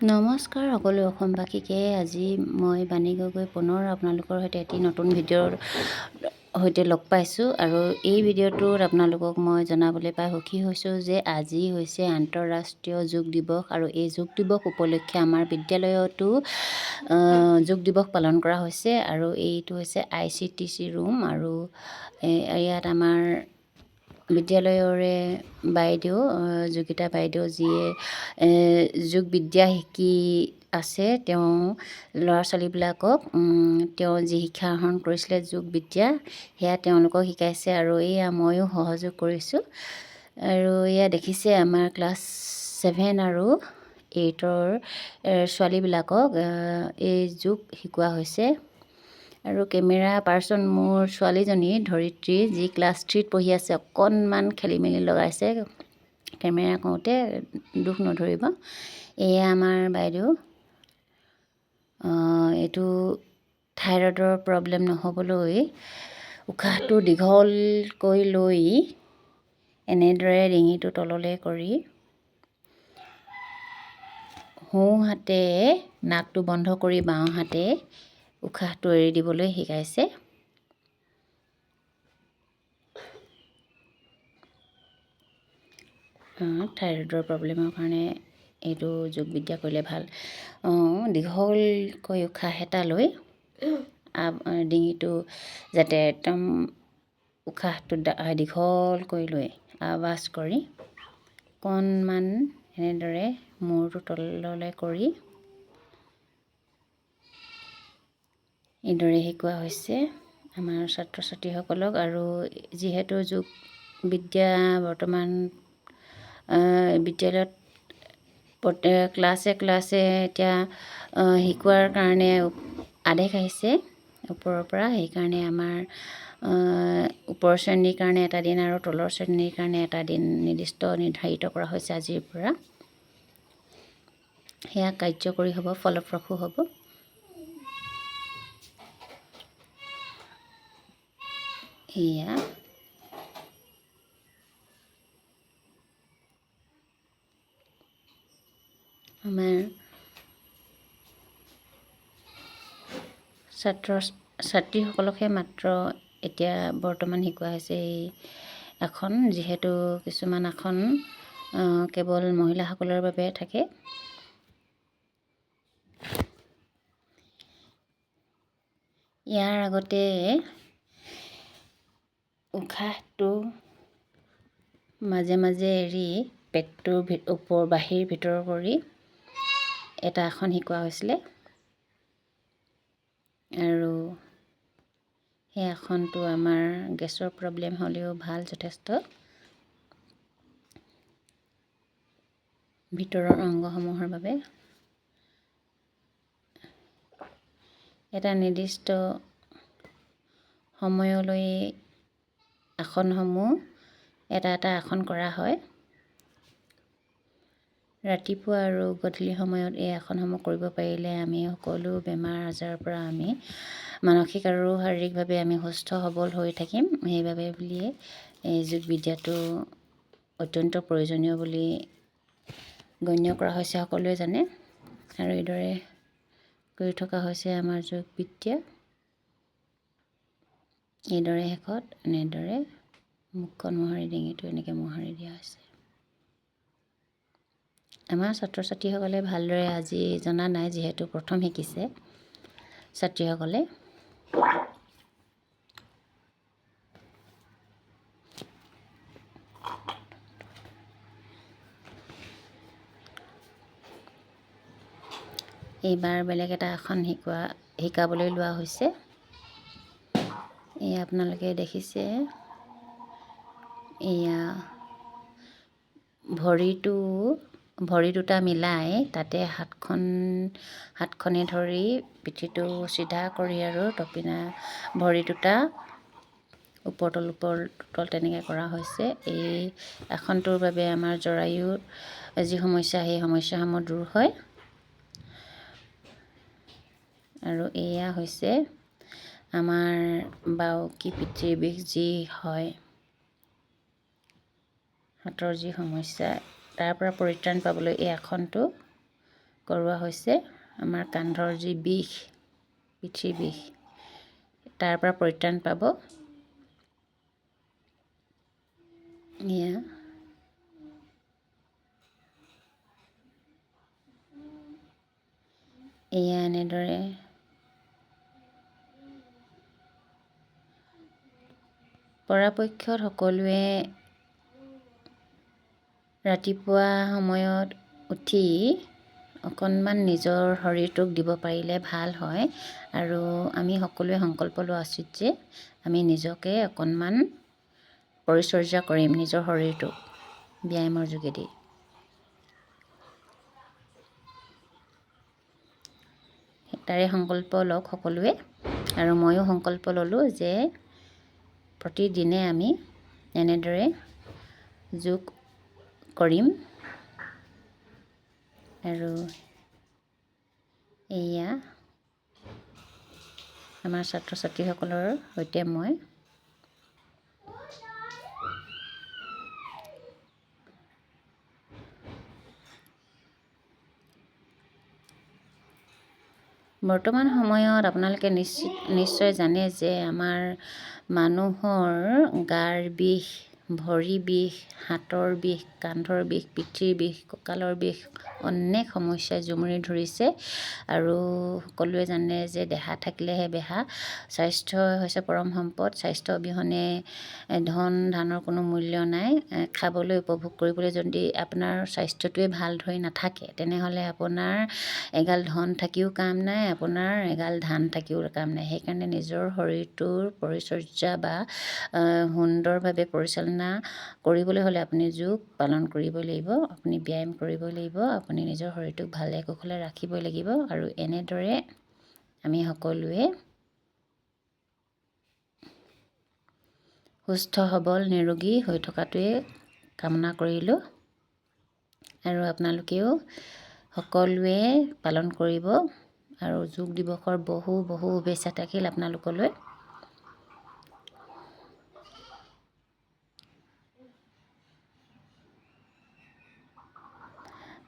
নমস্কাৰ সকলো অসমবাসীকে। আজি মই বাণী গগৈ পুনৰ আপোনালোকৰ সৈতে এটি নতুন ভিডিঅ'ৰ সৈতে লগ পাইছোঁ আৰু এই ভিডিঅ'টোত আপোনালোকক মই জনাবলৈ পাই সুখী হৈছোঁ যে আজি হৈছে আন্তঃৰাষ্ট্ৰীয় যোগ দিৱস আৰু এই যোগ দিৱস উপলক্ষে আমাৰ বিদ্যালয়তো যোগ দিৱস পালন কৰা হৈছে আৰু এইটো হৈছে I C T C room আৰু ইয়াত আমাৰ বিদ্যালয়ৰে বাইদেউ যোগিতা বাইদেউ যিয়ে যোগ বিদ্যা শিকি আছে তেওঁ ল'ৰা ছোৱালীবিলাকক তেওঁ যি শিক্ষা আহৰণ কৰিছিলে যোগ বিদ্যা সেয়া তেওঁলোকক শিকাইছে আৰু এয়া ময়ো সহযোগ কৰিছোঁ। আৰু এয়া দেখিছে আমাৰ ক্লাছ ছেভেন আৰু এইটৰ ছোৱালীবিলাকক এই যোগ শিকোৱা হৈছে। আৰু কেমেৰা পাৰ্চন মোৰ ছোৱালীজনী ধৰিত্ৰী যি ক্লাছ থ্ৰীত পঢ়ি আছে অকণমান খেলি মেলি লগাইছে। কেমেৰা কওঁতে দুখ নধৰিব। এয়া আমাৰ বাইদেউ। এইটো থাইৰয়ডৰ প্ৰব্লেম নহ'বলৈ উশাহটো দীঘলকৈ লৈ এনেদৰে ডিঙিটো তললৈ কৰি সোঁ হাতে নাকটো বন্ধ কৰি বাওঁ হাতে উশাহটো এৰি দিবলৈ শিকাইছে। থাইৰয়ডৰ প্ৰব্লেমৰ কাৰণে এইটো যোগ বিদ্যা কৰিলে ভাল। দীঘলকৈ উশাহ এটা লৈ ডিঙিটো যাতে একদম উশাহটো দীঘলকৈ লৈ আৱাজ কৰি অকণমান এনেদৰে মূৰটো তললৈ কৰি এইদৰে শিকোৱা হৈছে আমাৰ ছাত্ৰ ছাত্ৰীসকলক আৰু যিহেতু যোগ বিদ্যা বৰ্তমান বিদ্যালয়ত ক্লাছে ক্লাছে এতিয়া শিকোৱাৰ কাৰণে আদেশ আহিছে ওপৰৰ পৰা। সেইকাৰণে আমাৰ ওপৰৰ শ্ৰেণীৰ কাৰণে এটা দিন আৰু তলৰ শ্ৰেণীৰ কাৰণে এটা দিন নিৰ্দিষ্ট নিৰ্ধাৰিত কৰা হৈছে আজিৰ পৰা। সেয়া কাৰ্যকৰী হ'ব ফলপ্ৰসূ হ'ব। এয়া আমাৰ ছাত্ৰ ছাত্ৰীসকলকহে মাত্ৰ এতিয়া বৰ্তমান শিকোৱা হৈছে এই আসন যিহেতু কিছুমান আসন কেৱল মহিলাসকলৰ বাবে থাকে। ইয়াৰ আগতে উশাহটো মাজে মাজে এৰি পেটটোৰ ওপৰ বাহিৰ ভিতৰ কৰি এটা আসন শিকোৱা হৈছিলে। আৰু সেই আসনটো আমাৰ গেছৰ প্ৰব্লেম হ'লেও ভাল যথেষ্ট। ভিতৰৰ অংগসমূহৰ বাবে। এটা নিৰ্দিষ্ট সময়লৈ আসনসমূহ এটা এটা আসন কৰা হয়। ৰাতিপুৱা আৰু গধূলি সময়ত এই আসনসমূহ কৰিব পাৰিলে আমি সকলো বেমাৰ আজাৰৰ পৰা আমি মানসিক আৰু শাৰীৰিকভাৱে আমি সুস্থ সবল হৈ থাকিম। সেইবাবে বুলিয়ে এই যোগ বিদ্যাটো অত্যন্ত প্ৰয়োজনীয় বুলি গণ্য কৰা হৈছে সকলোৱে জানে। আৰু এইদৰে কৰি থকা হৈছে আমাৰ যোগ বিদ্যা। এইদৰে শেষত এনেদৰে মুখখন মোহাৰি ডিঙিটো এনেকৈ মোহাৰি দিয়া হৈছে। আমাৰ ছাত্ৰ ছাত্ৰীসকলে ভালদৰে আজি জনা নাই যিহেতু প্ৰথম শিকিছে। ছাত্ৰীসকলে এইবাৰ বেলেগ এটা আসন শিকোৱা শিকাবলৈ লোৱা হৈছে। এই আপোনালোকে দেখিছে। এয়া ভৰিটো ভৰি দুটা মিলাই তাতে হাতখন হাতখনে ধৰি পিঠিটো চিধা কৰি আৰু তপিনা ভৰি দুটা ওপৰতল ওপৰতল তেনেকৈ কৰা হৈছে। এই আসনটোৰ বাবে আমাৰ জৰায়ুৰ যি সমস্যা সেই সমস্যাসমূহ দূৰ হয়। আৰু এয়া হৈছে আমাৰ বাউকী পিতৃৰ বিষ যি হয় হাতৰ যি সমস্যা তাৰ পৰা পৰিত্ৰাণ পাবলৈ এই আসনটো কৰোৱা হৈছে। আমাৰ কান্ধৰ যি বিষ পিঠিৰ বিষ তাৰ পৰা পৰিত্ৰাণ পাব। এয়া। এয়া এনেদৰে পৰাপক্ষত সকলোৱে ৰাতিপুৱা সময়ত উঠি অকণমান নিজৰ শৰীৰটোক দিব পাৰিলে ভাল হয়। আৰু আমি সকলোৱে সংকল্প লোৱা উচিত যে আমি নিজকে অকণমান পৰিচৰ্যা কৰিম নিজৰ শৰীৰটোক ব্যায়ামৰ যোগেদি। তাৰে সংকল্প লওক সকলোৱে। আৰু ময়ো সংকল্প ল'লোঁ যে প্ৰতিদিনে আমি এনেদৰে যোগ কৰিম। আৰু এয়া আমাৰ ছাত্ৰ ছাত্ৰীসকলৰ সৈতে মই বৰ্তমান সময়ত আপোনালোকে নিশ্চিত নিশ্চয় জানে যে আমাৰ মানুহৰ গাৰ বিষ ভৰি বিষ হাতৰ বিষ কান্ধৰ বিষ পিঠিৰ বিষ কঁকালৰ বিষ অনেক সমস্যাই জুমুৰি ধৰিছে। আৰু সকলোৱে জানে যে দেহা থাকিলেহে বেহা। স্বাস্থ্যই হৈছে পৰম সম্পদ। স্বাস্থ্য অবিহনে ধন ধানৰ কোনো মূল্য নাই। খাবলৈ উপভোগ কৰিবলৈ যদি আপোনাৰ স্বাস্থ্যটোৱে ভাল ধৰি নাথাকে তেনেহ'লে আপোনাৰ এগাল ধন থাকিও কাম নাই আপোনাৰ এগাল ধান থাকিও কাম নাই। সেইকাৰণে নিজৰ শৰীৰটোৰ পৰিচৰ্যা বা সুন্দৰভাৱে পৰিচালনা কৰিবলৈ হ'লে আপুনি যোগ পালন কৰিবই লাগিব আপুনি ব্যায়াম কৰিবই লাগিব আপুনি নিজৰ শৰীৰটোক ভালে কুশলে ৰাখিবই লাগিব আৰু এনেদৰে আমি সকলোৱে সুস্থ সবল নিৰোগী হৈ থকাটোৱে কামনা কৰিলোঁ আৰু আপোনালোকেও সকলোৱে পালন কৰিব আৰু যোগ দিৱসৰ বহু বহু শুভেচ্ছা থাকিল আপোনালোকলৈ।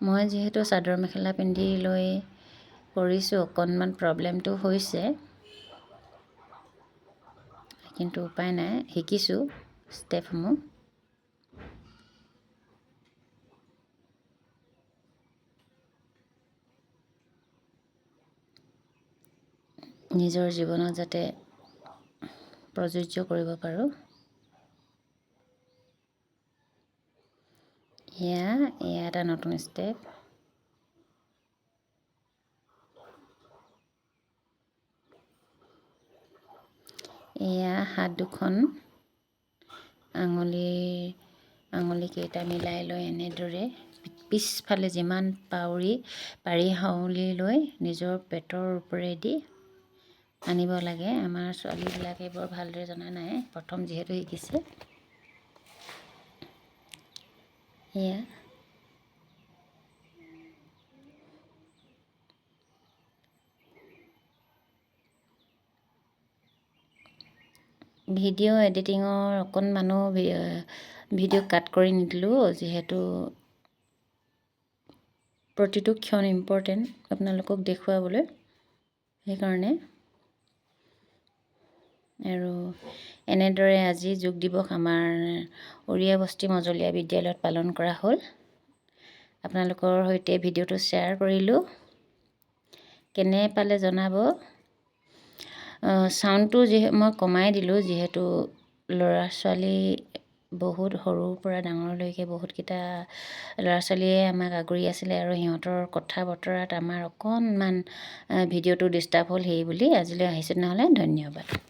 মই যিহেতু চাদৰ মেখেলা পিন্ধি লৈ কৰিছোঁ অকণমান প্ৰব্লেমটো হৈছে। কিন্তু উপায় নাই শিকিছোঁ ষ্টেপসমূহ। নিজৰ জীৱনত যাতে প্ৰযোজ্য কৰিব পাৰোঁ। এয়া এয়া এটা নতুন ষ্টেপ এয়া হাত দুখন আঙুলিৰ আঙুলিকেইটা মিলাই লৈ এনেদৰে পিছফালে যিমান পাউৰি পাৰি হাউলি লৈ নিজৰ পেটৰ ওপৰেদি আনিব লাগে। আমাৰ ছোৱালীবিলাকে বৰ ভালদৰে জনা নাই প্ৰথম যিহেতু শিকিছে। এয়া ভিডিঅ' এডিটিঙৰ অকণমানো ভিডিঅ' কাট কৰি নিদিলোঁ যিহেতু প্ৰতিটো ক্ষণ ইম্পৰ্টেণ্ট আপোনালোকক দেখুৱাবলৈ সেইকাৰণে। আৰু এনেদৰে আজি যোগ দিৱস আমাৰ উৰিয়া বস্তি মজলীয়া বিদ্যালয়ত পালন কৰা হ'ল। আপোনালোকৰ সৈতে ভিডিঅ'টো শ্বেয়াৰ কৰিলোঁ। কেনে পালে জনাব? চাউণ্ডটো যিহে মই কমাই দিলোঁ যিহেতু ল'ৰা ছোৱালী বহুত সৰুৰ পৰা ডাঙৰলৈকে বহুতকেইটা ল'ৰা ছোৱালীয়ে আমাক আগুৰি আছিলে আৰু সিহঁতৰ কথা বতৰাত আমাৰ অকণমান ভিডিঅ'টো ডিষ্টাৰ্ব হ'ল সেই বুলি আজিলৈ আহিছোঁ। তেনেহ'লে ধন্যবাদ।